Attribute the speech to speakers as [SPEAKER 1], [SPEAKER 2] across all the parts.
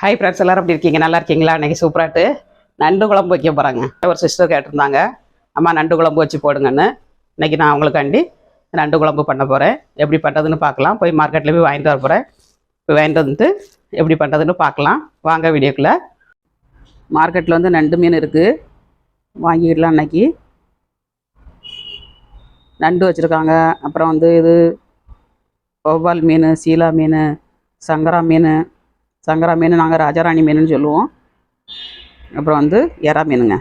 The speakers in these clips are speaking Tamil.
[SPEAKER 1] ஹாய் ஃப்ரெண்ட்ஸ் எல்லோரும் அப்படி இருக்கீங்க நல்லா இருக்கீங்களா அன்றைக்கி சூப்பராட்டு நண்டு குழம்பு வைக்க போகிறாங்க ஒரு சிஸ்டர் கேட்டிருந்தாங்க அம்மா நண்டு குழம்பு வச்சு போடுங்கன்னு இன்றைக்கி நான் அவங்களுக்காண்டி நண்டு குழம்பு பண்ண போகிறேன் எப்படி பண்ணுறதுன்னு பார்க்கலாம் போய் மார்க்கெட்டில் போய் வாங்கிட்டு வர போகிறேன் போய் வாங்கிட்டு வந்துட்டு எப்படி பண்ணுறதுன்னு பார்க்கலாம் வாங்க வீடியோக்குள்ளே மார்க்கெட்டில் வந்து நண்டு மீன் இருக்குது வாங்கிடலாம் அன்னைக்கு நண்டு வச்சுருக்காங்க அப்புறம் வந்து இது வௌவால் மீன் சீலா மீன் சங்கரா மீன் சங்கரா மீன் நாங்கள் ராஜாராணி மீனுன்னு சொல்லுவோம் அப்புறம் வந்து எறா மீனுங்க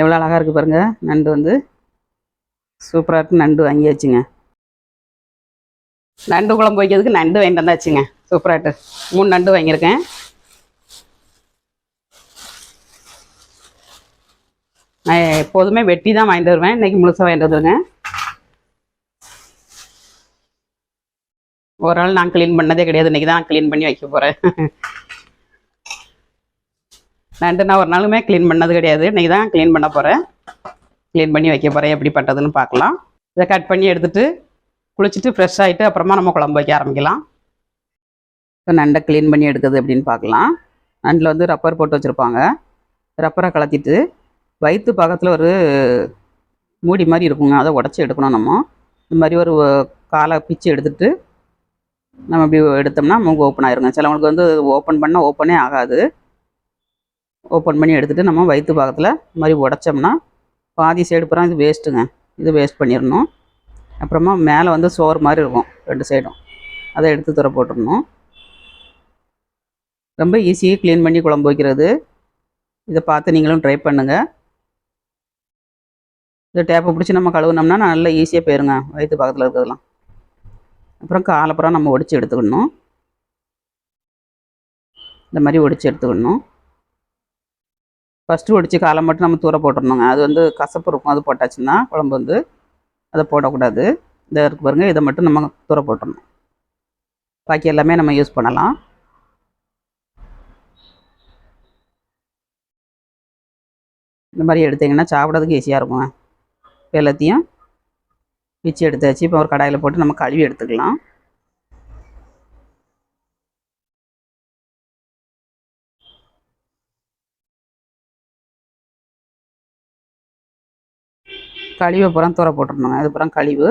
[SPEAKER 1] எவ்வளோ அழகாக இருக்குது பாருங்கள் நண்டு வந்து சூப்பராக இருக்குது நண்டு வாங்கியாச்சுங்க நண்டு குழம்பு வைக்கிறதுக்கு நண்டு வாங்கிட்டு வந்தாச்சுங்க சூப்பராகிட்டு மூணு நண்டு வாங்கியிருக்கேன் நான் எப்போதுமே வெட்டி தான் வாங்கிட்டு வருவேன் இன்றைக்கி முழுசாக வாங்கிட்டு வந்துருங்க ஒரு நாள் நான் க்ளீன் பண்ணதே கிடையாது இன்றைக்கி தான் நான் க்ளீன் பண்ணி வைக்க போகிறேன் நண்டு நான் ஒரு நாளுமே க்ளீன் பண்ணது கிடையாது இன்றைக்கி தான் க்ளீன் பண்ண போகிறேன் க்ளீன் பண்ணி வைக்க போகிறேன் எப்படி பண்ணுறதுன்னு பார்க்கலாம் இதை கட் பண்ணி எடுத்துகிட்டு குளிச்சுட்டு ஃப்ரெஷ் ஆகிட்டு அப்புறமா நம்ம குழம்பு வைக்க ஆரம்பிக்கலாம் இப்போ நண்டை க்ளீன் பண்ணி எடுக்கிறது அப்படின்னு பார்க்கலாம் நண்டில் வந்து ரப்பர் போட்டு வச்சுருப்பாங்க ரப்பரை கலத்திட்டு வயிற்று பக்கத்தில் ஒரு மூடி மாதிரி இருக்குங்க அதை உடச்சி எடுக்கணும் நம்ம இந்த மாதிரி ஒரு காலை பிச்சு எடுத்துகிட்டு நம்ம இப்படி எடுத்தோம்னா நமக்கு ஓப்பன் ஆயிருங்க சிலவங்களுக்கு வந்து ஓப்பன் பண்ணால் ஓப்பனே ஆகாது ஓப்பன் பண்ணி எடுத்துகிட்டு நம்ம வயிற்று பாகத்தில் மாதிரி உடச்சோம்னா பாதி சைடு புறம் இது வேஸ்ட்டுங்க இது வேஸ்ட் பண்ணிடணும் அப்புறமா மேலே வந்து சோறு மாதிரி இருக்கும் ரெண்டு சைடும் அதை எடுத்து துற போட்டுடணும் ரொம்ப ஈஸியாக க்ளீன் பண்ணி குழம்பு வைக்கிறது இதை பார்த்து நீங்களும் ட்ரை பண்ணுங்கள் இந்த டேப்பை பிடிச்சி நம்ம கழுவுனோம்னா நல்லா ஈஸியாக போயிருங்க வயிற்று பக்கத்தில் இருக்கிறதுலாம் அப்புறம் காலப்புறம் நம்ம ஒடிச்சு எடுத்துக்கணும் இந்த மாதிரி ஒடிச்சு எடுத்துக்கணும் ஃபஸ்ட்டு ஒடிச்சு காலை மட்டும் நம்ம தூர போட்டுடணுங்க அது வந்து கசப்பு இருக்கும் அது போட்டாச்சுன்னா குழம்பு வந்து அதை போடக்கூடாது இந்த இருக்கு பாருங்கள் இதை மட்டும் நம்ம தூர போட்டணும் பாக்கி எல்லாமே நம்ம யூஸ் பண்ணலாம் இந்த மாதிரி எடுத்திங்கன்னா சாப்பிட்றதுக்கு ஈஸியாக இருக்கும் எல்லாத்தையும் பிச்சு எடுத்தாச்சு இப்போ ஒரு கடாயில் போட்டு நம்ம கழுவி எடுத்துக்கலாம் கழிவை புறம் தூர போட்டுருந்தோங்க அதுப்புறம் கழிவு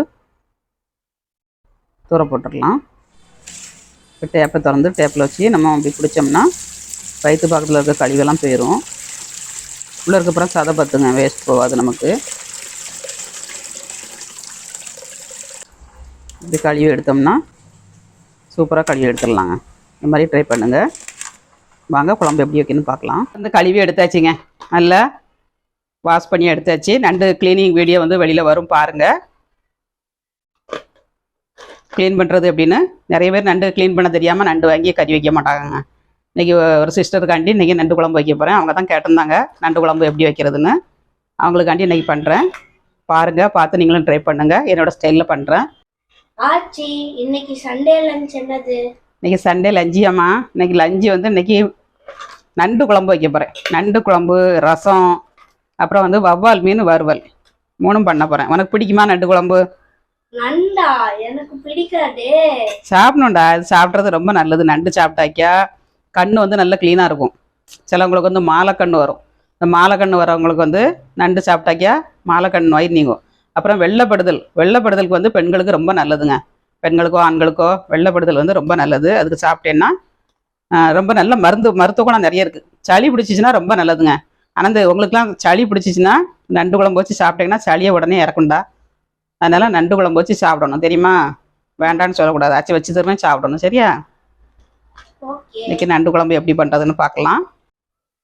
[SPEAKER 1] தூர போட்டுடலாம் இப்போ டேப்பை திறந்து டேப்பில் வச்சு நம்ம அப்படி பிடிச்சோம்னா வயிற்று பக்கத்தில் இருக்க கழிவெல்லாம் போயிடும் உள்ளே இருக்கப்புறம் சதை பார்த்துங்க வேஸ்ட் போகாது நமக்கு இப்படி கழுவி எடுத்தோம்னா சூப்பராக கழுவி எடுத்துடலாங்க இந்த மாதிரி ட்ரை பண்ணுங்கள் வாங்க குழம்பு எப்படி வைக்கணும்னு பார்க்கலாம் வந்து கழுவி எடுத்தாச்சுங்க நல்லா வாஷ் பண்ணி எடுத்தாச்சு நண்டு க்ளீனிங் வீடியோ வந்து வெளியில் வரும் பாருங்கள் க்ளீன் பண்ணுறது அப்படின்னு நிறைய பேர் நண்டு க்ளீன் பண்ண தெரியாமல் நண்டு வாங்கி கறி வைக்க மாட்டாங்க இன்றைக்கி ஒரு சிஸ்டருக்காண்டி இன்றைக்கி நண்டு குழம்பு வைக்க போகிறேன் அவங்க தான் கேட்டிருந்தாங்க நண்டு குழம்பு எப்படி வைக்கிறதுன்னு அவங்களுக்காண்டி இன்றைக்கி பண்ணுறேன் பாருங்கள் பார்த்து நீங்களும் ட்ரை பண்ணுங்கள் என்னோடய ஸ்டைலில் பண்ணுறேன்
[SPEAKER 2] ஆச்சி இன்னைக்கு சண்டே லஞ்ச் என்னது
[SPEAKER 1] இன்னைக்கு சண்டே அம்மா இன்னைக்கு லஞ்சு வந்து இன்னைக்கு நண்டு குழம்பு வைக்க போகிறேன் நண்டு குழம்பு ரசம் அப்புறம் வந்து வவ்வால் மீன் வறுவல் மூணும் பண்ண போகிறேன் உனக்கு பிடிக்குமா நண்டு குழம்பு
[SPEAKER 2] நண்டா எனக்கு பிடிக்காதே
[SPEAKER 1] சாப்பிடணும்டா அது சாப்பிட்றது ரொம்ப நல்லது நண்டு சாப்பிட்டாக்கியா கண்ணு வந்து நல்லா க்ளீனாக இருக்கும் சிலவங்களுக்கு வந்து மாலை கண்ணு வரும் இந்த மாலை கண்ணு வரவங்களுக்கு வந்து நண்டு சாப்பிட்டாக்கியா மாலை கண் நோய் நீங்கும் அப்புறம் வெள்ளப்படுதல் வெள்ளப்படுதலுக்கு வந்து பெண்களுக்கு ரொம்ப நல்லதுங்க பெண்களுக்கோ ஆண்களுக்கோ வெள்ளப்படுதல் வந்து ரொம்ப நல்லது அதுக்கு சாப்பிட்டேன்னா ரொம்ப நல்ல மருந்து மருத்துவ குணம் நிறைய இருக்குது சளி பிடிச்சிச்சின்னா ரொம்ப நல்லதுங்க ஆனால் இந்த உங்களுக்குலாம் சளி பிடிச்சிச்சின்னா நண்டு குழம்பு வச்சு சாப்பிட்டீங்கன்னா சளியை உடனே இறக்குண்டா அதனால் நண்டு குழம்பு வச்சு சாப்பிடணும் தெரியுமா வேண்டான்னு சொல்லக்கூடாது ஆச்சு வச்சு தருவேன் சாப்பிடணும் சரியா இன்னைக்கு நண்டு குழம்பு எப்படி பண்ணுறதுன்னு பார்க்கலாம்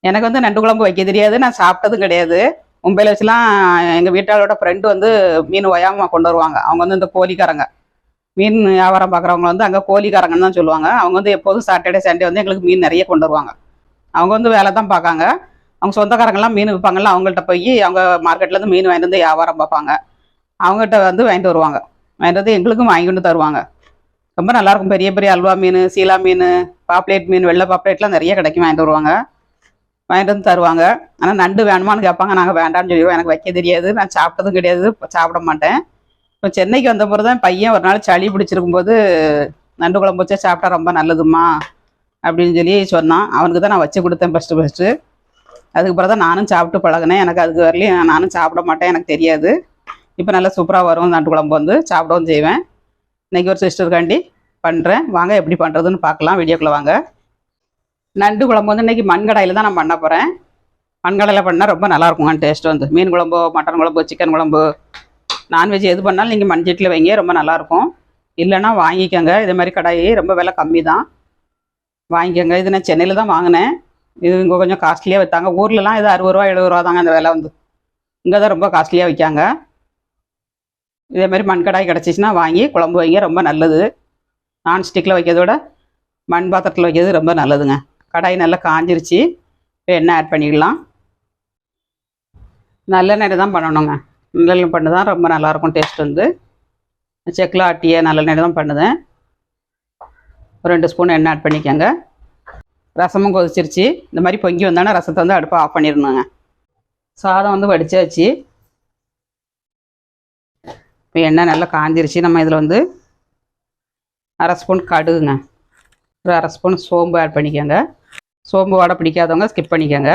[SPEAKER 1] எனக்கு வந்து நண்டு குழம்பு வைக்க தெரியாது நான் சாப்பிட்டதும் கிடையாது மும்பையில் வச்சுலாம் எங்கள் வீட்டாளோட ஃப்ரெண்டு வந்து மீன் ஒயாமா கொண்டு வருவாங்க அவங்க வந்து இந்த கோழிக்காரங்க மீன் வியாபாரம் பார்க்குறவங்க வந்து அங்கே கோழிக்காரங்கன்னு தான் சொல்லுவாங்க அவங்க வந்து எப்போதும் சாட்டர்டே சண்டே வந்து எங்களுக்கு மீன் நிறைய கொண்டு வருவாங்க அவங்க வந்து வேலை தான் பார்க்காங்க அவங்க சொந்தக்காரங்கெல்லாம் மீன் விற்பாங்கல்ல அவங்கள்ட்ட போய் அவங்க மார்க்கெட்லேருந்து மீன் வாங்கிட்டு வந்து வியாபாரம் பார்ப்பாங்க அவங்ககிட்ட வந்து வாங்கிட்டு வருவாங்க வாங்கிட்டு வந்து எங்களுக்கும் வாங்கி கொண்டு தருவாங்க ரொம்ப நல்லாயிருக்கும் பெரிய பெரிய அல்வா மீன் சீலா மீன் பாப்லேட் மீன் வெள்ளை பாப்லேட்லாம் நிறைய கிடைக்கும் வாங்கிட்டு வருவாங்க வாங்கிட்டு வந்து தருவாங்க ஆனால் நண்டு வேணுமான்னு கேட்பாங்க நாங்கள் வேண்டாம்னு சொல்லிடுவோம் எனக்கு வைக்க தெரியாது நான் சாப்பிட்டதும் கிடையாது சாப்பிட மாட்டேன் இப்போ சென்னைக்கு வந்த பிறகு தான் பையன் ஒரு நாள் சளி பிடிச்சிருக்கும் போது நண்டு குழம்பு வச்சா சாப்பிட்டா ரொம்ப நல்லதுமா அப்படின்னு சொல்லி சொன்னான் அவனுக்கு தான் நான் வச்சு கொடுத்தேன் ஃபஸ்ட்டு ஃபஸ்ட்டு அதுக்கு பிறகு தான் நானும் சாப்பிட்டு பழகினேன் எனக்கு அதுக்கு வரலையும் நானும் சாப்பிட மாட்டேன் எனக்கு தெரியாது இப்போ நல்லா சூப்பராக வரும் நண்டு குழம்பு வந்து சாப்பிடவும் செய்வேன் இன்றைக்கி ஒரு சிஸ்டருக்காண்டி பண்ணுறேன் வாங்க எப்படி பண்ணுறதுன்னு பார்க்கலாம் வீடியோக்குள்ளே வாங்க நண்டு குழம்பு வந்து இன்றைக்கி மண்கடையில் தான் நான் பண்ண போகிறேன் மண்கடையில் பண்ணால் ரொம்ப நல்லாயிருக்குங்க டேஸ்ட் வந்து மீன் குழம்போ மட்டன் குழம்பு சிக்கன் குழம்பு நான்வெஜ் எது பண்ணாலும் நீங்கள் மண்ஜெட்டில் வைங்க ரொம்ப நல்லாயிருக்கும் இல்லைன்னா வாங்கிக்கோங்க இதே மாதிரி கடாயி ரொம்ப விலை கம்மி தான் வாங்கிக்கோங்க இது நான் சென்னையில் தான் வாங்கினேன் இது இங்கே கொஞ்சம் காஸ்ட்லியாக வைத்தாங்க ஊர்லலாம் இது அறுபது ரூபா எழுபது ரூபா தாங்க அந்த விலை வந்து இங்கே தான் ரொம்ப காஸ்ட்லியாக விற்காங்க இதே மாதிரி மண்கடாய் கிடச்சிச்சின்னா வாங்கி குழம்பு வைங்க ரொம்ப நல்லது நான்ஸ்டிக்கில் வைக்கிறதோட மண் பாத்திரத்தில் வைக்கிறது ரொம்ப நல்லதுங்க கடாய் நல்லா காஞ்சிருச்சு இப்போ எண்ணெய் ஆட் பண்ணிடலாம் நல்லெண்ணெய் தான் பண்ணணுங்க நல்லெண்ணெய் பண்ணு தான் ரொம்ப நல்லாயிருக்கும் டேஸ்ட் வந்து செக்கில் ஆட்டிய நல்லெண்ணெய் தான் பண்ணுதேன் ஒரு ரெண்டு ஸ்பூன் எண்ணெய் ஆட் பண்ணிக்கோங்க ரசமும் கொதிச்சிருச்சு இந்த மாதிரி பொங்கி வந்தானே ரசத்தை வந்து அடுப்பை ஆஃப் பண்ணிடணுங்க சாதம் வந்து வடித்தாச்சு இப்போ எண்ணெய் நல்லா காஞ்சிருச்சு நம்ம இதில் வந்து அரை ஸ்பூன் கடுகுங்க ஒரு அரை ஸ்பூன் சோம்பு ஆட் பண்ணிக்கோங்க சோம்பு வாடை பிடிக்காதவங்க ஸ்கிப் பண்ணிக்கோங்க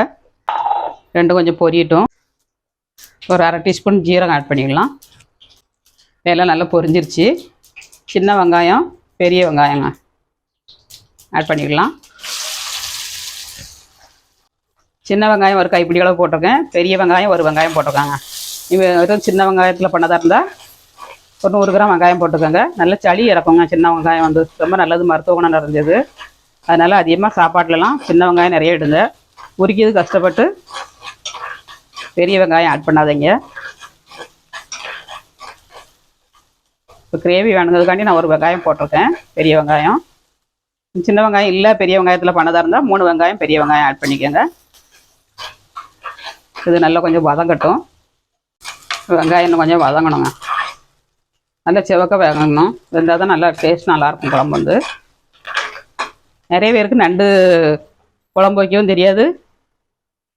[SPEAKER 1] ரெண்டும் கொஞ்சம் பொரியட்டும் ஒரு அரை டீஸ்பூன் ஜீரகம் ஆட் பண்ணிக்கலாம் இதெல்லாம் நல்லா பொரிஞ்சிருச்சு சின்ன வெங்காயம் பெரிய வெங்காயங்க ஆட் பண்ணிக்கலாம் சின்ன வெங்காயம் ஒரு கைப்பிடி அளவு போட்டிருக்கேன் பெரிய வெங்காயம் ஒரு வெங்காயம் போட்டிருக்காங்க இவன் எதுவும் சின்ன வெங்காயத்தில் பண்ணதாக இருந்தால் ஒரு நூறு கிராம் வெங்காயம் போட்டுக்கோங்க நல்ல சளி இறக்குங்க சின்ன வெங்காயம் வந்து ரொம்ப நல்லது மருத்துவ குணம் நிறைஞ்சது அதனால் அதிகமாக சாப்பாட்டிலலாம் சின்ன வெங்காயம் நிறைய இடுங்க உரிக்கிறது கஷ்டப்பட்டு பெரிய வெங்காயம் ஆட் பண்ணாதீங்க இப்போ கிரேவி வேணுங்கிறதுக்காண்டி நான் ஒரு வெங்காயம் போட்டிருக்கேன் பெரிய வெங்காயம் சின்ன வெங்காயம் இல்லை பெரிய வெங்காயத்தில் பண்ணதாக இருந்தால் மூணு வெங்காயம் பெரிய வெங்காயம் ஆட் பண்ணிக்கோங்க இது நல்லா கொஞ்சம் வதங்கட்டும் வெங்காயம் இன்னும் கொஞ்சம் வதங்கணுங்க நல்லா செவக்க வதங்கணும் வெந்தால் தான் நல்லா டேஸ்ட் நல்லாயிருக்கும் குழம்பு வந்து நிறைய பேருக்கு நண்டு குழம்பு வைக்கவும் தெரியாது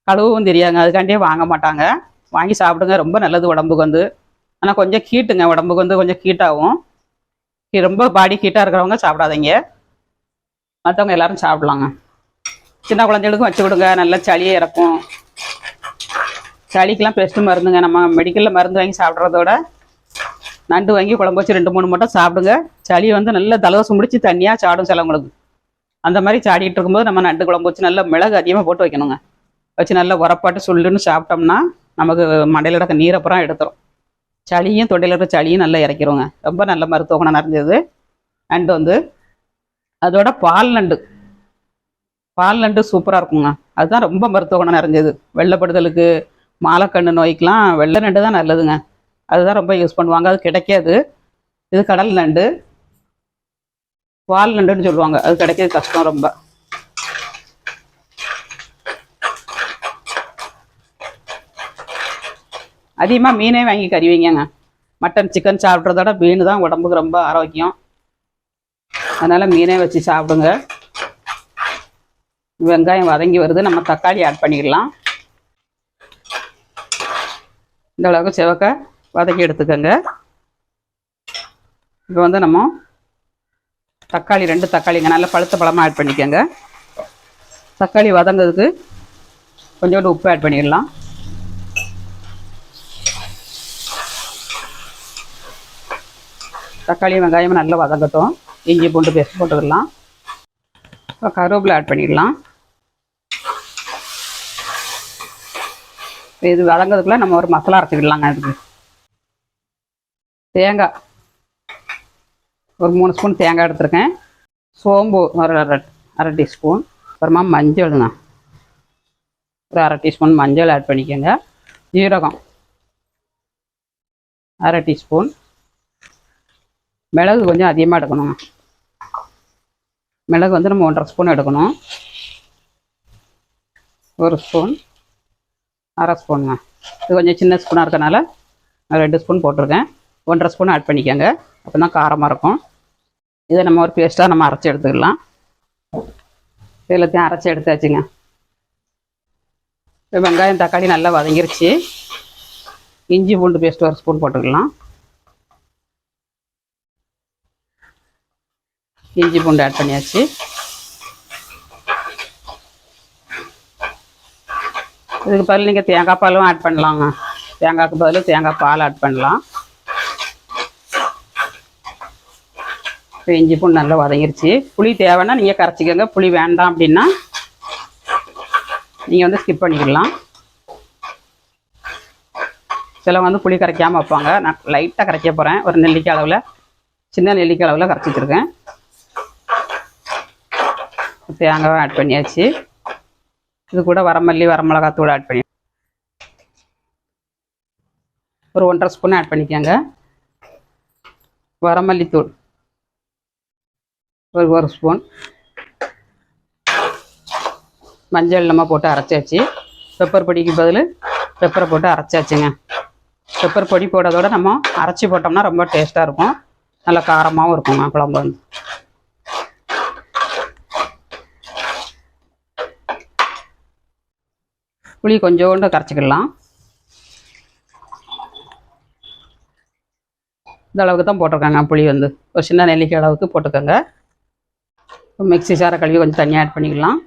[SPEAKER 1] கழுவும் தெரியாதுங்க அதுக்காண்டியே வாங்க மாட்டாங்க வாங்கி சாப்பிடுங்க ரொம்ப நல்லது உடம்புக்கு வந்து ஆனால் கொஞ்சம் கீட்டுங்க உடம்புக்கு வந்து கொஞ்சம் கீட்டாகும் ரொம்ப பாடி கீட்டாக இருக்கிறவங்க சாப்பிடாதீங்க மற்றவங்க எல்லாரும் சாப்பிட்லாங்க சின்ன குழந்தைகளுக்கும் வச்சு கொடுங்க நல்லா சளியே இறக்கும் சளிக்கெலாம் பெஸ்ட்டு மருந்துங்க நம்ம மெடிக்கலில் மருந்து வாங்கி சாப்பிட்றதோட நண்டு வாங்கி குழம்பு வச்சு ரெண்டு மூணு மட்டும் சாப்பிடுங்க சளி வந்து நல்லா தலவசம் முடிச்சு தண்ணியாக சாடும் சிலவங்களுக்கு அந்த மாதிரி சாடிட்டு இருக்கும்போது நம்ம நண்டு குழம்பு வச்சு நல்லா மிளகு அதிகமாக போட்டு வைக்கணுங்க வச்சு நல்லா உரப்பாட்டு சுள்ளுன்னு சாப்பிட்டோம்னா நமக்கு மண்டையில் இருக்க நீரப்புறம் எடுத்துரும் சளியும் தொண்டையில் இருக்கிற சளியும் நல்லா இறக்கிடுவோங்க ரொம்ப நல்ல மருத்துவ குணம் நிறைஞ்சது அண்டு வந்து அதோட பால் நண்டு பால் நண்டு சூப்பராக இருக்குங்க அதுதான் ரொம்ப மருத்துவ குணம் நிறைஞ்சது வெள்ளைப்படுதலுக்கு மாலைக்கண்ணு நோய்க்கெலாம் வெள்ளை நண்டு தான் நல்லதுங்க அதுதான் ரொம்ப யூஸ் பண்ணுவாங்க அது கிடைக்காது இது கடல் நண்டு வால் நண்டுன்னு சொல்லுவாங்க அது கிடைக்கிறது கஷ்டம் ரொம்ப அதிகமாக மீனே வாங்கி கறி வைங்கங்க மட்டன் சிக்கன் சாப்பிட்றதோட மீன் தான் உடம்புக்கு ரொம்ப ஆரோக்கியம் அதனால் மீனே வச்சு சாப்பிடுங்க வெங்காயம் வதங்கி வருது நம்ம தக்காளி ஆட் பண்ணிடலாம் இந்த அளவுக்கு செவக்க வதக்கி எடுத்துக்கோங்க இப்போ வந்து நம்ம தக்காளி ரெண்டு தக்காளிங்க நல்லா பழுத்த பழமாக ஆட் பண்ணிக்கோங்க தக்காளி வதங்கிறதுக்கு கொஞ்சோண்டு உப்பு ஆட் பண்ணிடலாம் தக்காளி வெங்காயம் நல்லா வதங்கட்டும் இஞ்சி பூண்டு பேஸ்ட் போட்டுக்கலாம் இப்போ கருவேப்பிலை ஆட் பண்ணிடலாம் இது வதங்கிறதுக்குள்ள நம்ம ஒரு மசாலா அரைச்சிக்கிடலாங்க அதுக்கு தேங்காய் ஒரு மூணு ஸ்பூன் தேங்காய் எடுத்துருக்கேன் சோம்பு ஒரு அரை அரை டீஸ்பூன் அப்புறமா மஞ்சள்ண்ணா ஒரு அரை டீஸ்பூன் மஞ்சள் ஆட் பண்ணிக்கோங்க ஜீரகம் அரை டீஸ்பூன் மிளகு கொஞ்சம் அதிகமாக எடுக்கணுங்க மிளகு வந்து நம்ம ஒன்றரை ஸ்பூன் எடுக்கணும் ஒரு ஸ்பூன் அரை ஸ்பூனுங்க இது கொஞ்சம் சின்ன ஸ்பூனாக இருக்கனால ரெண்டு ஸ்பூன் போட்டிருக்கேன் ஒன்றரை ஸ்பூன் ஆட் பண்ணிக்கோங்க அப்போ தான் காரமாக இருக்கும் இதை நம்ம ஒரு பேஸ்ட்டாக நம்ம அரைச்சி எடுத்துக்கலாம் எல்லாத்தையும் அரைச்சி எடுத்தாச்சுங்க இப்போ வெங்காயம் தக்காளி நல்லா வதங்கிருச்சு இஞ்சி பூண்டு பேஸ்ட் ஒரு ஸ்பூன் போட்டுக்கலாம் இஞ்சி பூண்டு ஆட் பண்ணியாச்சு இதுக்கு பதில் நீங்கள் தேங்காய் பாலும் ஆட் பண்ணலாங்க தேங்காய்க்கு பதில் தேங்காய் பால் ஆட் பண்ணலாம் இப்போ இஞ்சி பூ நல்லா வதங்கிருச்சு புளி தேவைன்னா நீங்கள் கரைச்சிக்கோங்க புளி வேண்டாம் அப்படின்னா நீங்கள் வந்து ஸ்கிப் பண்ணிக்கலாம் சிலவங்க வந்து புளி கரைக்காமல் வைப்பாங்க நான் லைட்டாக கரைக்க போகிறேன் ஒரு நெல்லிக்காய் அளவில் சின்ன நெல்லிக்காய் அளவில் கரைச்சி வச்சுருக்கேன் தேங்காய் ஆட் பண்ணியாச்சு இது கூட வரமல்லி வரமிளகாத்தூள் ஆட் பண்ணி ஒரு ஒன்றரை ஸ்பூன் ஆட் பண்ணிக்கோங்க வரமல்லித்தூள் ஒரு ஒரு ஸ்பூன் மஞ்சள் நம்ம போட்டு அரைச்சாச்சு பெப்பர் பொடிக்கு பதில் பெப்பரை போட்டு அரைச்சாச்சுங்க பெப்பர் பொடி போட்டதோட நம்ம அரைச்சி போட்டோம்னா ரொம்ப டேஸ்ட்டாக இருக்கும் நல்லா காரமாகவும் இருக்குங்க குழம்பு வந்து புளி கொஞ்சோண்டு கரைச்சிக்கலாம் இந்த அளவுக்கு தான் போட்டிருக்காங்க புளி வந்து ஒரு சின்ன நெல்லிக்காய் அளவுக்கு போட்டுக்கோங்க மிக்சி சாரை கழுவி கொஞ்சம் தண்ணி ஆட் பண்ணிக்கலாம்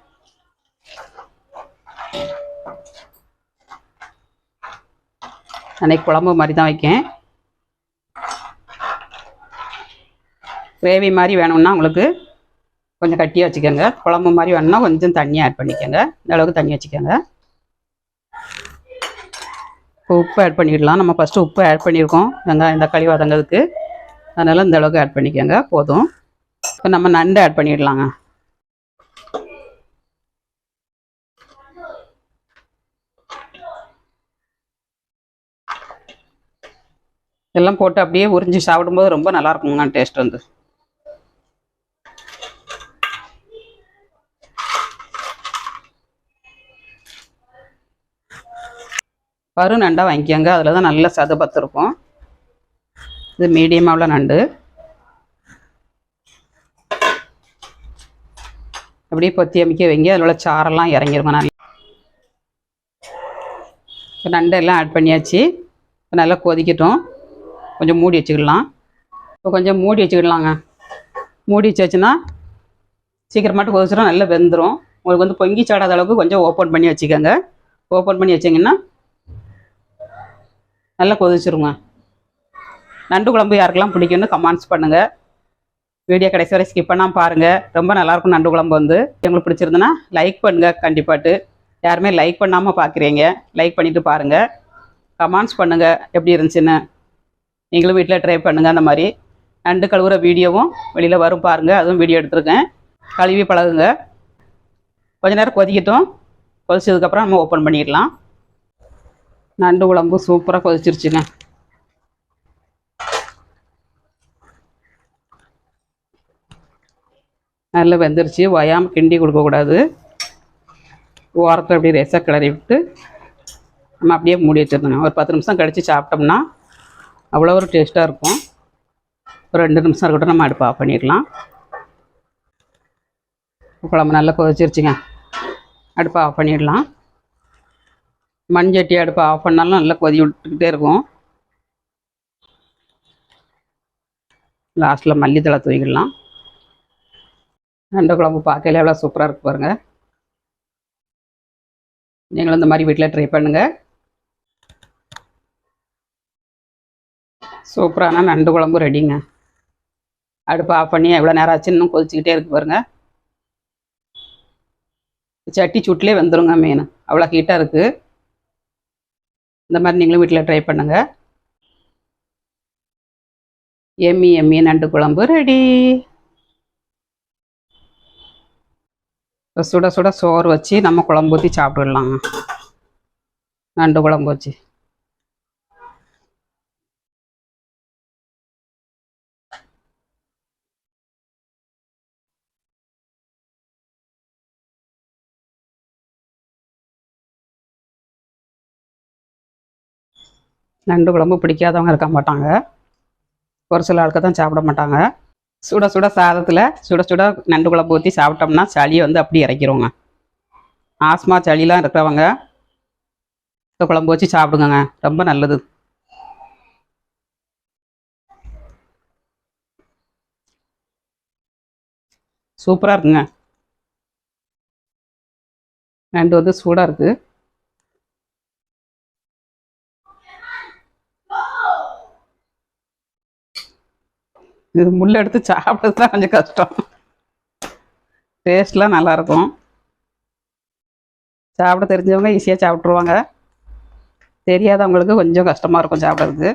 [SPEAKER 1] அன்றைக்கி குழம்பு மாதிரி தான் வைக்கேன் கிரேவி மாதிரி வேணும்னா உங்களுக்கு கொஞ்சம் கட்டியாக வச்சுக்கோங்க குழம்பு மாதிரி வேணும்னா கொஞ்சம் தண்ணி ஆட் பண்ணிக்கோங்க இந்த அளவுக்கு தண்ணி வச்சுக்கோங்க இப்போ உப்பு ஆட் பண்ணிடலாம் நம்ம ஃபஸ்ட்டு உப்பு ஆட் பண்ணியிருக்கோம் வெங்காயம் தக்காளி வதங்கிறதுக்கு அதனால் இந்த அளவுக்கு ஆட் பண்ணிக்கோங்க போதும் இப்போ நம்ம நண்டு ஆட் பண்ணிடலாங்க இதெல்லாம் போட்டு அப்படியே உறிஞ்சி சாப்பிடும்போது ரொம்ப நல்லா இருக்குங்க டேஸ்ட் வந்து வரும் நண்டாக வாங்கிக்கோங்க அதில் தான் நல்லா சதுபத்து இருக்கும் இது மீடியமாவில் நண்டு அப்படியே பொத்தி அமைக்க வைங்க அதில் உள்ள சாரெல்லாம் இறங்கிருங்க நல்லா எல்லாம் ஆட் பண்ணியாச்சு இப்போ நல்லா கொதிக்கட்டும் கொஞ்சம் மூடி வச்சுக்கிடலாம் இப்போ கொஞ்சம் மூடி வச்சுக்கிடலாங்க மூடி வச்சுன்னா சீக்கிரமாட்டு கொதிச்சிடும் நல்லா வெந்துடும் உங்களுக்கு வந்து பொங்கி சாடாத அளவுக்கு கொஞ்சம் ஓப்பன் பண்ணி வச்சுக்கோங்க ஓப்பன் பண்ணி வச்சிங்கன்னா நல்லா கொதிச்சிருங்க நண்டு குழம்பு யாருக்கெல்லாம் பிடிக்கணும்னு கமெண்ட்ஸ் பண்ணுங்கள் வீடியோ கடைசி வரை ஸ்கிப் பண்ணாமல் பாருங்கள் ரொம்ப நல்லாயிருக்கும் நண்டு குழம்பு வந்து எங்களுக்கு பிடிச்சிருந்துன்னா லைக் பண்ணுங்கள் கண்டிப்பாட்டு யாருமே லைக் பண்ணாமல் பார்க்குறீங்க லைக் பண்ணிவிட்டு பாருங்கள் கமெண்ட்ஸ் பண்ணுங்கள் எப்படி இருந்துச்சுன்னு நீங்களும் வீட்டில் ட்ரை பண்ணுங்கள் அந்த மாதிரி நண்டு கழுவுற வீடியோவும் வெளியில் வரும் பாருங்கள் அதுவும் வீடியோ எடுத்துருக்கேன் கழுவி பழகுங்க கொஞ்ச நேரம் கொதிக்கட்டும் கொதிச்சதுக்கப்புறம் நம்ம ஓப்பன் பண்ணிடலாம் நண்டு குழம்பு சூப்பராக கொதிச்சிருச்சுங்க நல்லா வெந்துருச்சு ஓயாமல் கிண்டி கொடுக்கக்கூடாது ஓரத்தில் அப்படியே ரேசாக கிளறி விட்டு நம்ம அப்படியே மூடி வச்சுருந்தோம் ஒரு பத்து நிமிஷம் கழித்து சாப்பிட்டோம்னா அவ்வளோ ஒரு டேஸ்ட்டாக இருக்கும் ஒரு ரெண்டு நிமிஷம் இருக்கட்டும் நம்ம அடுப்பு ஆஃப் பண்ணிடலாம் குழம்பு நல்லா கொதிச்சிருச்சுங்க அடுப்பை ஆஃப் பண்ணிடலாம் மண்சட்டி அடுப்பை ஆஃப் பண்ணாலும் நல்லா கொதி விட்டுக்கிட்டே இருக்கும் லாஸ்ட்டில் மல்லித்தலை தூக்கிடலாம் நண்டு குழம்பு பார்க்கல எவ்வளோ சூப்பராக இருக்கு பாருங்கள் நீங்களும் இந்த மாதிரி வீட்டில் ட்ரை பண்ணுங்க சூப்பரான நண்டு குழம்பு ரெடிங்க அடுப்பு ஆஃப் பண்ணி எவ்வளோ நேரம் ஆச்சு இன்னும் கொதிச்சுக்கிட்டே இருக்கு பாருங்க சட்டி சுட்டிலே வந்துருங்க மீன் அவ்வளோ ஹீட்டாக இருக்குது இந்த மாதிரி நீங்களும் வீட்டில் ட்ரை பண்ணுங்க எம்மி எம்மி நண்டு குழம்பு ரெடி சுட சுட சோறு வச்சு நம்ம குழம்பு ஊற்றி சாப்பிடலாம் நண்டு குழம்பு வச்சு நண்டு குழம்பு பிடிக்காதவங்க இருக்க மாட்டாங்க ஒரு சில ஆளுக்கு தான் சாப்பிட மாட்டாங்க சுட சுட சாதத்தில் சுட சுட நண்டு குழம்பு ஊற்றி சாப்பிட்டோம்னா சளியை வந்து அப்படி இறக்கிடுவோங்க ஆஸ்மா சளிலாம் இருக்கிறவங்க குழம்பு வச்சு சாப்பிடுங்க ரொம்ப நல்லது சூப்பராக இருக்குங்க நண்டு வந்து சூடாக இருக்குது இது முள் எடுத்து சாப்பிட்றது தான் கொஞ்சம் கஷ்டம் டேஸ்ட்லாம் நல்லாயிருக்கும் சாப்பிட தெரிஞ்சவங்க ஈஸியாக சாப்பிட்ருவாங்க தெரியாதவங்களுக்கு கொஞ்சம் கஷ்டமாக இருக்கும் சாப்பிட்றதுக்கு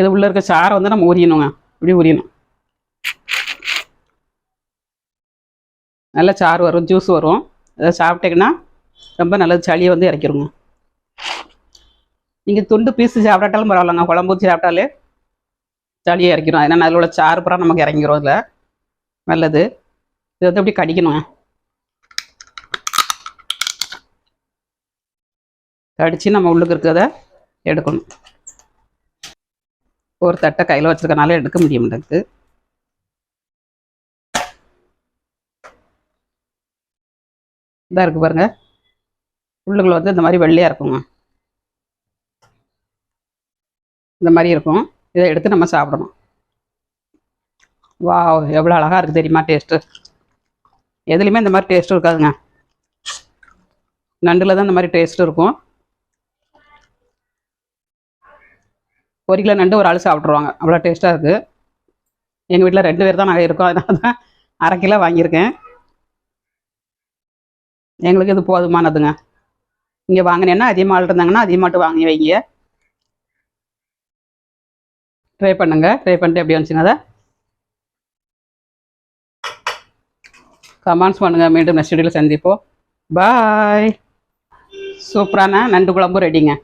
[SPEAKER 1] இது உள்ளே இருக்க சாரை வந்து நம்ம உரியணுங்க இப்படி உரியணும் நல்லா சாறு வரும் ஜூஸ் வரும் அதை சாப்பிட்டீங்கன்னா ரொம்ப நல்லது சளியை வந்து இறக்கிடுங்க நீங்கள் துண்டு பீஸு சாப்பிட்டாலும் பரவாயில்லங்க குழம்பு ஊற்றி சாப்பிட்டாலே சளியை இறக்கிடும் ஏன்னா அதில் உள்ள சாறு பூரா நமக்கு இறங்கிடும் அதில் நல்லது இது வந்து எப்படி கடிக்கணும் கடித்து நம்ம உள்ளுக்கு இருக்கிறத எடுக்கணும் ஒரு தட்டை கையில் வச்சுருக்கனால எடுக்க முடியும் எனக்கு இதாக இருக்குது பாருங்கள் உள்ளுக்குள்ள வந்து இந்த மாதிரி வெள்ளையாக இருக்குங்க இந்த மாதிரி இருக்கும் இதை எடுத்து நம்ம சாப்பிடணும் வா எவ்வளோ அழகாக இருக்குது தெரியுமா டேஸ்ட்டு எதுலேயுமே இந்த மாதிரி டேஸ்ட்டு இருக்காதுங்க நண்டில் தான் இந்த மாதிரி டேஸ்ட்டு இருக்கும் ஒரு கிலோ நண்டு ஒரு ஆள் சாப்பிட்ருவாங்க அவ்வளோ டேஸ்ட்டாக இருக்குது எங்கள் வீட்டில் ரெண்டு பேர் தான் நாங்கள் இருக்கோம் அதனால தான் அரை கிலோ வாங்கியிருக்கேன் எங்களுக்கு இது போதுமானதுங்க இங்கே வாங்கினேன்னா அதிகமாக இருந்தாங்கன்னா அதிகமாட்டு வாங்கி வைங்க ட்ரை பண்ணுங்க ட்ரை பண்ணிட்டு எப்படி வந்துச்சுங்க அதை கமெண்ட்ஸ் பண்ணுங்க மீண்டும் நெக்ஸ்ட் வீடியோவில் சந்திப்போம் பாய் சூப்பரான நண்டு குழம்பு ரெடிங்க